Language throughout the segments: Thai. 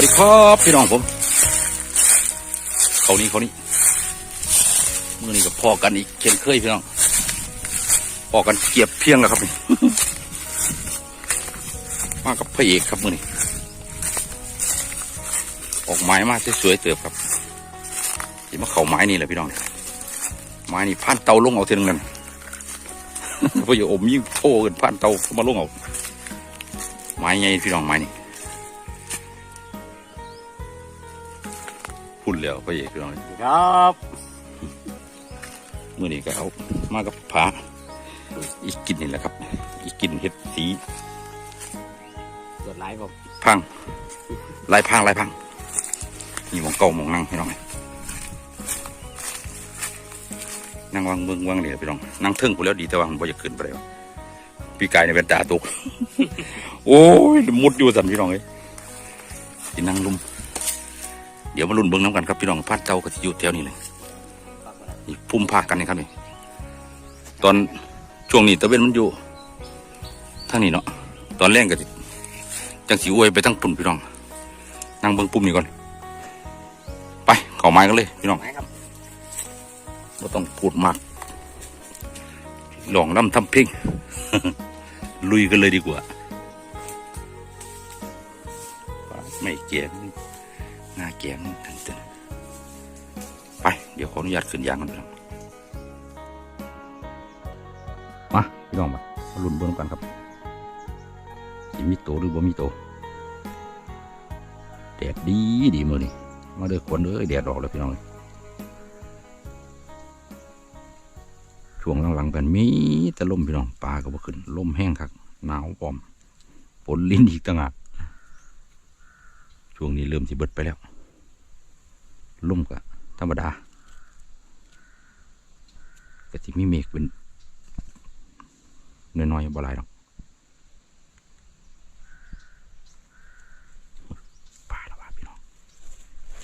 วัสดีครับพี่น้องผมเขานี้เขานี้มือนี้กับพ่อกันอีกเช่นเคยพี่น้องพ่อกันเกียบเพียงแล้วครับนี่มากับพระเอกครับมือนี้ออกไม้มากสวยเติบครับที่มาเขาไม้นี่แหละพี่น้องไม้นี่พันเตาลงเอาเท่านึงนั่นพออยู่อมยิ่งโทกันพันเตามาลงเอาไม้ไงพี่น้องไม้นี่ พุ่นแล้วพระเอกพี่น้องครับมื่อนี้ก็เอามากับผาอีกกินนี่แหละครับ อีกกินเห็ดสีตรวจไลฟ์ผมพังลายพังลายพังนี่หมองเก่าหมองนั่งพี่น้องนั่งวางเมืองวางนี่แหละพี่น้องนั่งเทิงกูแล้วดีแต่ว่าผมบ่จะขึ้นไปแล้วพี่กายในเป็นตาตกโอ้ยมุดอยู่สันพี่น้องเอ้ยที่นั่งลุม เดี๋ยวมาลุ้นเบิ้งน้ำกันครับพี่น้องพัดเจ้าก็จะอยู่แถวนี้เลยนี่พุ่มพากันนี่ครับนี่ตอนช่วงนี้ตะเวนมันอยู่ทางนี้เนาะตอนแรกก็จังสีอวยไปทั้งปุ่นพี่น้อง นั่งเบิ้งปุ่มนี่ก่อน ไปเข้าไม้กันเลยพี่น้องไมครับไม่ต้องพูดมากหลองน้ำทำเพลงลุยกันเลยดีกว่า ไม่แก่ หน้าแก่นี่ตึงไป เดี๋ยวขออนุญาตขึ้นยางกันพี่น้องมาพี่น้องมามาลุ้นเบิ้งกันครับสิมีโตหรือบ่มีโตแดดดีดีมือนี่มาเด้อคนเด้อแดดออกแล้วพี่น้องช่วงหลังๆกันมีแต่ลมพี่น้องปลาก็บ่ขึ้นลมแห้งคักหนาวปอมฝนลิ้นอีกต่างหาก ช่วงนี้เริ่มสิเบิดไปแล้วลมก็ธรรมดาก็สิมีเมฆเป็นน้อยๆบ่หลายหรอกปลาแล้วว่าน้อง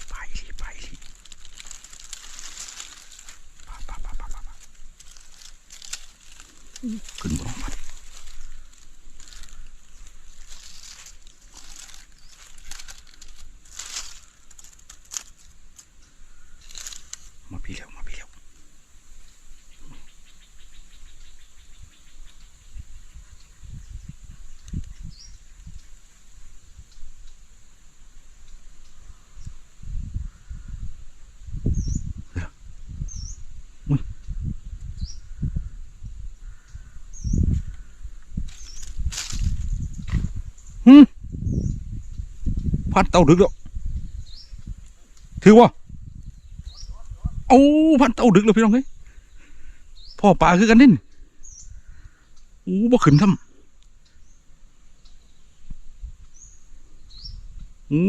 ไปสิไปสิปลาปลาปลาปลาปลา ขึ้นบนมาดิมาพี่แล้วมาพี่แล้วอุ้ย หืม พันเต่าดึกแล้วถือว่าเอาพันเต่าดึกแล้วพี่น้องเฮ้ยพ่อปลาคือกันนิ่นโอ้บ่ขึ้นทำโอ้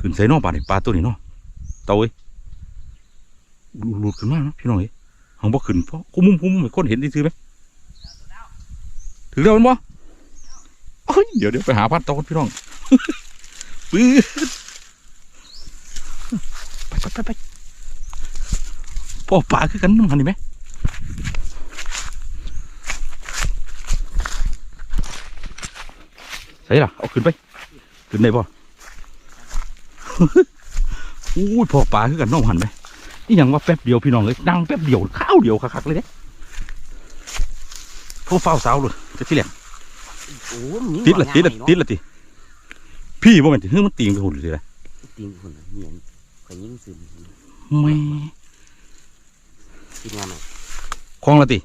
ขึ้นใส่นอกปลาเนี่ปลาตัวนี้เนาะเต่าเอ้ยหลุดขึ้นมาเนาะพี่น้องเอ้ยหังบ่ขึ้นเพราะคุ้มมุมคุ้มมุมให้คนเห็นถือไหมถือแล้วมันบ่ เดี๋ยวเดี๋ยวไปหาพันตอนพี่น้องปื้อไปไปไปไปพ่อป่าคือกันน้ำหันนี่ไหมใส่ล่ะเอาขึ้นไป ขึ้นได้ป่อู้ยพ่อป่าคือกันน้องหันไหมนี่ยังว่าแป๊บเดียวพี่น้องเลยนั่งแป๊บเดียวข้าวเดียวคักๆเลยเด้พ่อเฝ้าสาวเลยจะที่แหลก โอ้ยมีติดละติดละติดละติพี่บ่แม่นติเฮ้ยมันตีงไปหุ่นเลยละตีนคนเหนียนข่อยยิ่งซึมไม่กินงานหน่อยคลองละติ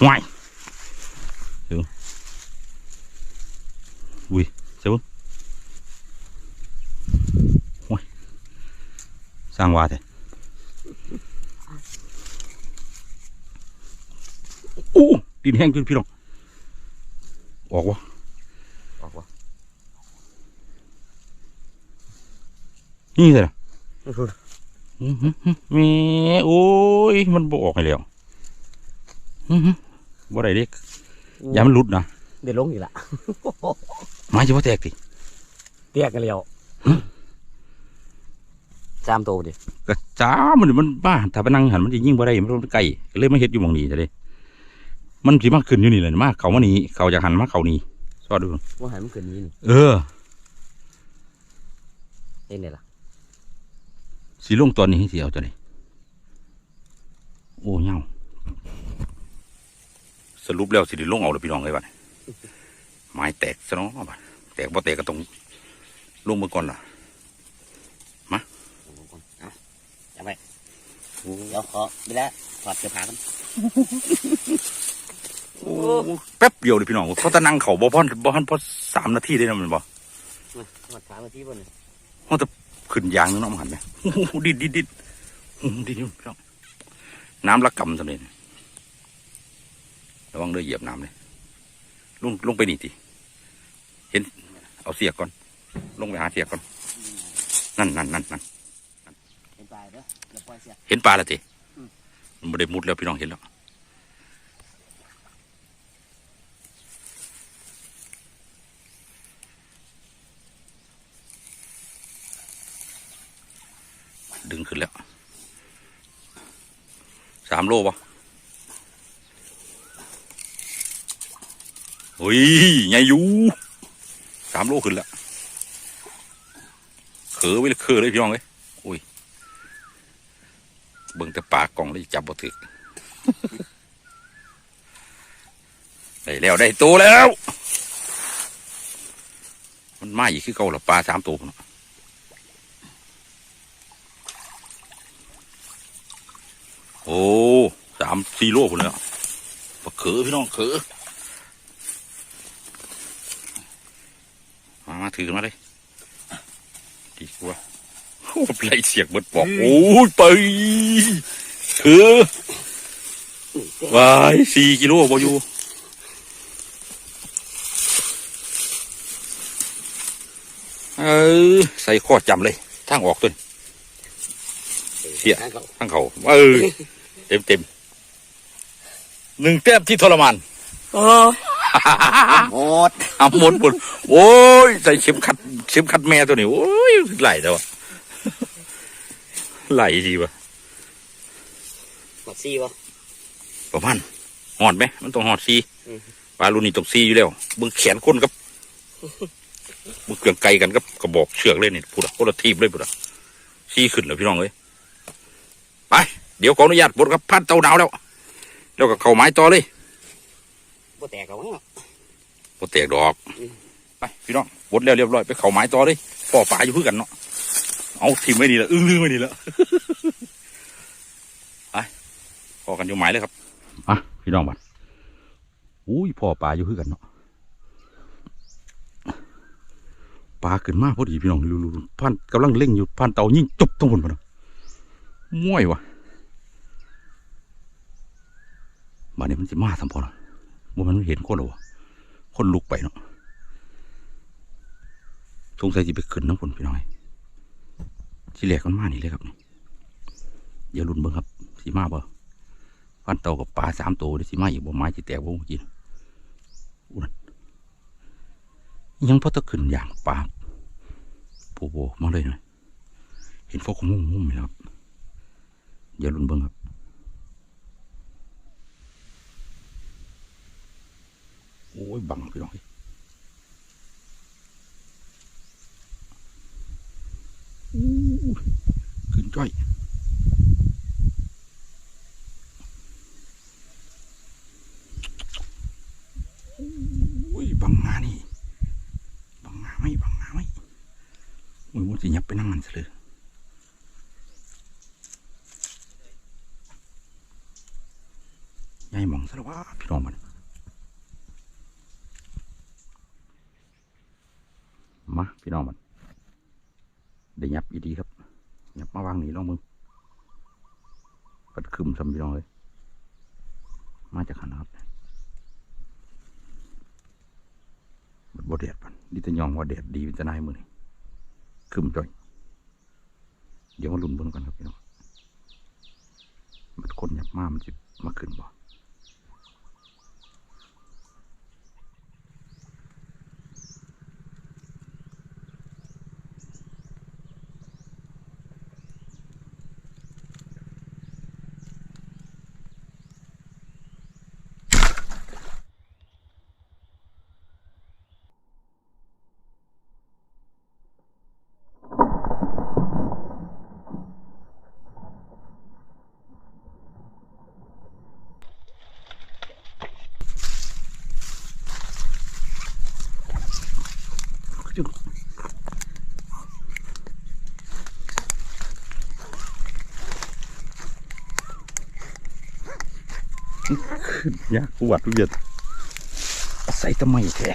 ห่วยเดี๋ยวอุ้ยเจ้าห่วยสร้างว่าแต่โอ้ดินแห้งจนพี่น้อง ออกวะออกวะนี่เลยอื้อหือหือแม่โอ้ย มันบออกให้แล้วอื้อหือบ่ได้เด็กอย่ามันหลุดนะเดี๋ยวลงอีกละไม้จะว่าแตกติเตี้ยกันแล้วจามโตดิกระจ้ามันมันบ้าถ้าไปนั่งหันมันจะยิ่งบ่ได้มันมันไกลก็เลยมาเฮ็ดอยู่หมองนี้จะเด้ มันสิมาขึ้นอยู่นี่เลยมาเขามานี่เขาจะหันมาเขานี่สอดดูว่าหายมันเกินนี้นี่เออเอ็นเนี่ยล่ะสีลงตัวนี้ให้สีเอาตัวนี้ โอ้เงาสรุปแล้วสิได้ลงเอาเลยพี่น้องเลยบัดนี้ไม้แตกซะเนาะบัดแตกบ่แตกก็ต้องลงมือก่อนล่ะเอาจับไปเดี๋ยวขอไปแล้วถอดเสื้อผ้ากัน โอ้แป๊บเดียวเลยพี่น้องเขาจะนั่งเขาบ่พอนบ่พอนพอสามนาทีได้นะแมันบ่มาถอดผ้ามาที่บนนี่เขาจะขึ้นยางนึงเนาะมันหันไหมโอ้โหดิดดิดดิดโอ้โหดิดดิดพี่น้องน้ำละกำสำเร็จระวังเรือเหยียบน้ำเลยลงลงไปนี่ทีเห็น เอาเสียกก่อน ลงไปหาเสียกก่อน นั่นนั่นนั่นนั่นเห็นปลายเด้อเดี๋ยวปล่อยเสียเห็นปลาแล้วทีอืมมันไม่ได้มุดแล้วพี่น้องเห็นแล้ว ดึงขึ้นแล้วสามโลปะเฮ้ยใหญ่อยู่สามโลขึ้นแล้วเขือไว้เลยเขือเลยพี่น้องเลยอุ้ยเบิ่งแต่ปากกล่องเลยจับบ่ถึกได้แล้วได้ตัวแล้ว มันมาอีกคือเก่าละปลาสามตัวพุ่นน่ะโอ้ สามสี่โลพุ่นแล้วปลาเขือพี่น้องเขือมามาถือกันมาเลยดีกว่าโอ้ไล่เสียกเบิดปอกโอ้ยไปเขือวายสี่กิโลบ่อยู่เออใส่ข้อจำเลยทางออกตัวนี้เสียทางเขาทางเขาเออเต็มเต็ม หนึ่งแต้มที่ทรมานหมดเอาหมดหมดโอ้ยใส่เข็มขัดเข็มขัดแม่ตัวนี้โอ้ยไหลแล้วอะไหลดีวะหมดซี่วะประมาณหอดไหมมันต้องหอดซีอืมปลาลูกนี่ต้องซีอยู่แล้วเบึงแขนคนกับมึงเกลืองไกลกันกับกระบอกเชือกเลยนี่พูดอะคนละทีบเลยพูดอะซีขึ้นเลยพี่น้องเอ้ยไป เดี๋ยวขออนุญาตบดครับพันเตาหนาวแล้ว แล้วก็เข้าไม้ต่อเลยบ่แตกหรอกมั้งโปแตกดอกไปพี่น้องบดแล้วเรียบร้อยไปเข้าไม้ต่อเลยพ่อปลาอยู่พื่อกันเนาะเอาทิมไว้นี่ละอึ้งลืมไว้นี่ละไปพอกันอยู่ไม้เลยครับอะพี่น้องบัดอุ้ยพ่อปลาอยู่พื่อกันเนาะปลาขึ้นมาพอดีพี่น้องดูดูพันกำลังเล่งอยู่พันเตายิ่งจบตรงบนมันม่วยวะ บ้านนี้มันจะมาสัมพอนะว่ามันเห็นคนหรอวะคนลุกไปเนาะสงสัยจะไปขึ้นน้ำฝนพี่น้อยที่แรกมันมานี่เลยครับนี่อย่าลุ้นเบิ่งครับสีมาบ่ฟันเต่ากับปลาสามตัวเดี๋ยวสีมาอีกบ่ไม้จะแตกบ่กินอุ้ยยังพอตะขึ้นอย่างปลาโปโบมาเลยหนะเห็นฟอกมุ่งมุ่งไหมครับอย่าลุ้นเบิ่งครับ อ้ยบังพี่น้องเอ้ยขึ้นจ้อยโอ้ยบังงานี่บังงาไหม่บังงาไหม่โอ้ยมันจะยับไปนั่งมันซะเลยยายหมองซะแล้ววะพี่น้องมัน มาพี่น้องมันได้ยับอีดีครับยับมาวางนี่ลองมึงปัดคึมสำพี่น้องเลยมาจากขนาดบดบ่แดดปันดิตะยองว่าแดดดีเป็นจะนายมือนี่คึมจ่อยเดี๋ยวมาลุ้นเบนกันครับพี่น้องมันคนยับมามันจะมาขึ้นบ่ ขึ้นยากปวดทุกอย่างใส่ทำไมแท้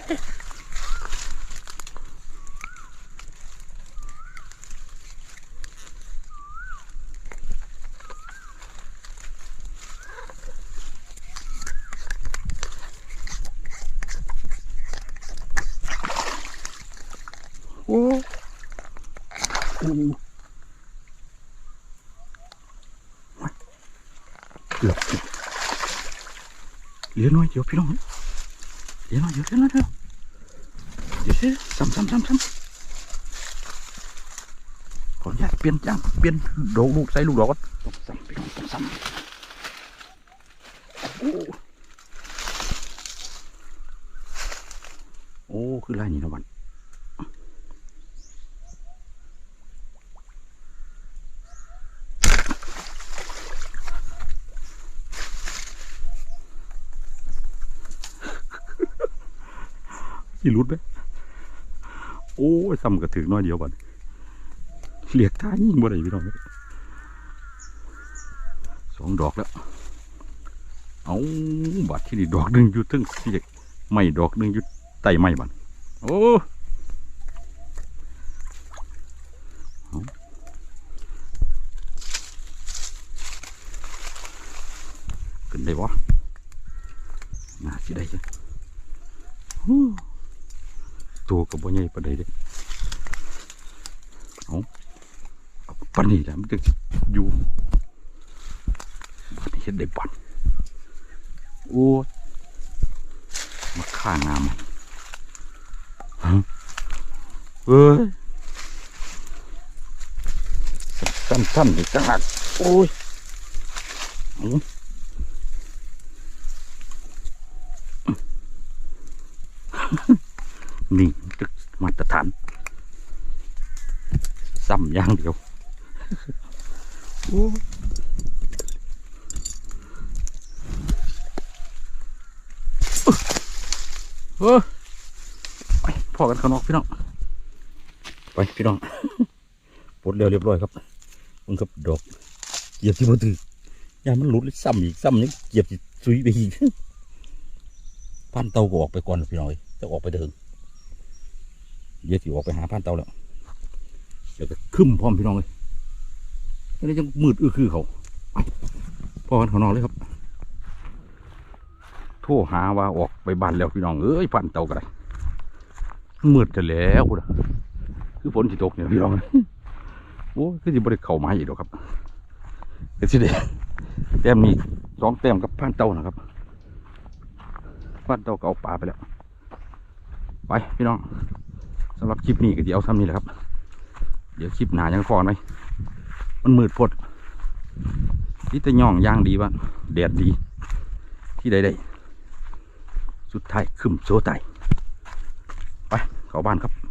โอ้โอ้เกือบ เหลือน้อยเดี๋ยวพี่น้องเหลือน้อยเดี๋ยวเหลือน้อยเดี๋ยวเดี๋ยวเดี๋ยวซ้ำซ้ำซ้ำซ้ำขออนุญาตเปลี่ยนจ้างเปลี่ยนดอกลูกใส่ลูกดอกก่อนต้องซ้ำพี่น้องต้องซ้ำโอ้โอ้คือไรนี่นะวัน สิรุดไหมโอ้ยซ้ำกระถึงน้อยเดียวบัดเรียกท่ายยิ่งบ่ได้พี่น้องเอ้ยสองดอกแล้ว เอาบัดที่นี่ดอกหนึ่งอยู่ตึ้งที่ไม่ดอกหนึ่งอยู่ใต้ไม้บัดโอ้ขึ้นได้วะน่าสิได้จ้ะ ตัวกับบ่ใหญ่ปานใดเด้เอาเอาปานนี้แหละมันจะอยู่บัดนี้เฮ็ดได้ปันโอ้ยมาฆ่างามฮะเอ้ยสั้นๆอีกต่างหากโอ้ยเอา นี่ตึกมาตรฐาน ซ้ำย่างเดียวโอ้เออไปพอกันข้างนอกพี่น้อง ไปพี่น้องปลดเร็วเรียบร้อยครับมึงกับดอกเหยียบที่มือถือยามันหลุดเลยซ้ำอีกซ้ำนี่เหยียบสิซุยไปอีกพันเตาก็ออกไปก่อนพี่น้องเอ้ยจะออกไปเดิน เดี๋ยวสิออกไปหาพันเตาแล้วเดี๋ยวก็คึมพร้อมพี่น้องเลยนี่ยังมืดอื้อคือเขาไปพอกันเขานอนเลยครับโทรหาว่าออกไปบ้านแล้วพี่น้องเอ้ยพันเตากันเลยมืดจะแล้วคุณคือฝนสิตกเนี่ยพี่น้องโอ้คือสิบริเข่ามาอีกหรอกครับก็สิเดแต้มนี้สองแต้มกับพันเตานะครับพันเตาก็เอาปลาไปแล้ว ไปพี่น้อง สำหรับคลิปนี้ก็จะเอาซ้ำนี่แหละครับ เดี๋ยวคลิปหนายังฟอนไหมมันมืดพดที่ตะย่องย่างดีวะแดดดี ที่ใดๆสุดท้ายขึ้นโซไตไปเข้าบ้านครับ